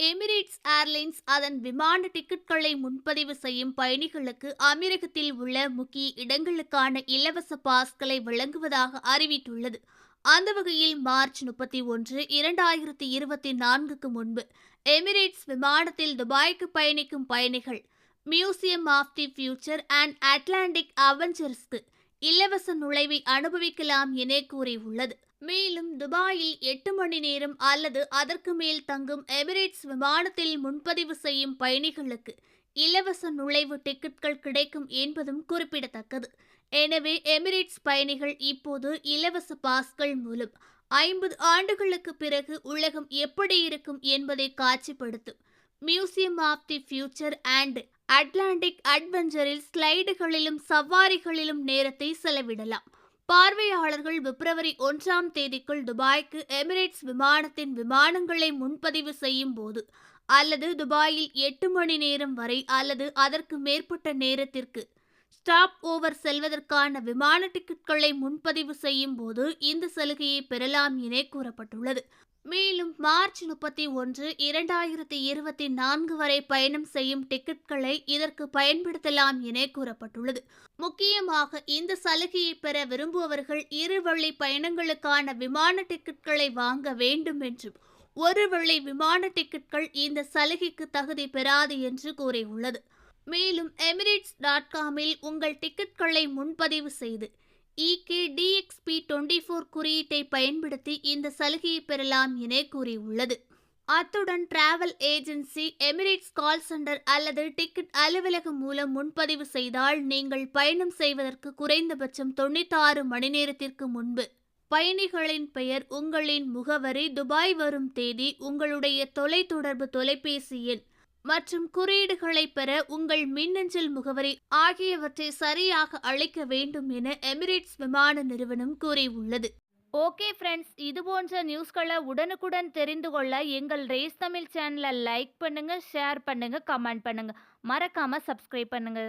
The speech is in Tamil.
எமிரேட்ஸ் ஏர்லைன்ஸ் அதன் விமான டிக்கெட்களை முன்பதிவு செய்யும் பயணிகளுக்கு அமீரகத்தில் உள்ள முக்கிய இடங்களுக்கான இலவச பாஸ்களை வழங்குவதாக அறிவித்துள்ளது. அந்த வகையில் மார்ச் முப்பத்தி ஒன்று இரண்டாயிரத்தி இருபத்தி நான்குக்கு முன்பு எமிரேட்ஸ் விமானத்தில் துபாய்க்கு பயணிக்கும் பயணிகள் Museum of the Future and Atlantic அவெஞ்சர்ஸ்க்கு இலவச நுழைவை அனுபவிக்கலாம் என கூறியுள்ளது. மேலும் துபாயில் எட்டு மணி நேரம் அல்லது அதற்கு மேல் தங்கும் எமிரேட்ஸ் விமானத்தில் முன்பதிவு செய்யும் பயணிகளுக்கு இலவச நுழைவு டிக்கெட்கள் கிடைக்கும் என்பதும் குறிப்பிடத்தக்கது. எனவே எமிரேட்ஸ் பயணிகள் இப்போது இலவச பாஸ்கள் மூலம் ஐம்பது ஆண்டுகளுக்கு பிறகு உலகம் எப்படி இருக்கும் என்பதை காட்சிப்படுத்தும். Museum of the Future and Atlantic அட்வென்ச்சரில் ஸ்லைடுகளிலும் சவாரிகளிலும் நேரத்தை செலவிடலாம். பார்வையாளர்கள் பிப்ரவரி ஒன்றாம் தேதிக்குள் துபாய்க்கு எமிரேட்ஸ் விமானத்தின் விமானங்களை முன்பதிவு செய்யும் போது அல்லது துபாயில் எட்டு மணி நேரம் வரை அல்லது அதற்கு மேற்பட்ட நேரத்திற்கு ஸ்டாப் ஓவர் செல்வதற்கான விமான டிக்கெட்களை முன்பதிவு செய்யும் போது இந்த சலுகையை பெறலாம் என கூறப்பட்டுள்ளது. மேலும் மார்ச் முப்பத்தி ஒன்று இரண்டாயிரத்தி இருபத்தி நான்கு வரை பயணம் செய்யும் டிக்கெட்களை இதற்கு பயன்படுத்தலாம் என கூறப்பட்டுள்ளது. முக்கியமாக இந்த சலுகையை பெற விரும்புபவர்கள் இருவழி பயணங்களுக்கான விமான டிக்கெட்களை வாங்க வேண்டும் என்றும் ஒரு வழி விமான டிக்கெட்கள் இந்த சலுகைக்கு தகுதி பெறாது என்று கூறியுள்ளது. மேலும் எமிரேட்ஸ் டாட் காமில் உங்கள் டிக்கெட்களை முன்பதிவு செய்து இகே டிஎக்ஸ்பி டுவெண்ட்டி ஃபோர் குறியீட்டை பயன்படுத்தி இந்த சலுகையை பெறலாம் என கூறியுள்ளது. அத்துடன் travel agency Emirates call centre அல்லது டிக்கெட் அலுவலகம் மூலம் முன்பதிவு செய்தால் நீங்கள் பயணம் செய்வதற்கு குறைந்தபட்சம் தொண்ணூத்தாறு மணி நேரத்திற்கு முன்பு. பயணிகளின் பெயர் உங்களின் முகவரி துபாய் வரும் தேதி உங்களுடைய தொலைத்தொடர்பு தொலைபேசி எண் மற்றும் குறியீடுகளை பெற உங்கள் மின்னஞ்சல் முகவரி ஆகியவற்றை சரியாக அளிக்க வேண்டும் என எமிரேட்ஸ் விமான நிறுவனம் கூறியுள்ளது. ஓகே ஃப்ரெண்ட்ஸ் இது போன்ற நியூஸ்களை உடனுக்குடன் தெரிந்து கொள்ள எங்கள் ரேஸ் தமிழ் சேனலை லைக் பண்ணுங்க ஷேர் பண்ணுங்க கமெண்ட் பண்ணுங்க. மறக்காம சப்ஸ்கிரைப் பண்ணுங்க.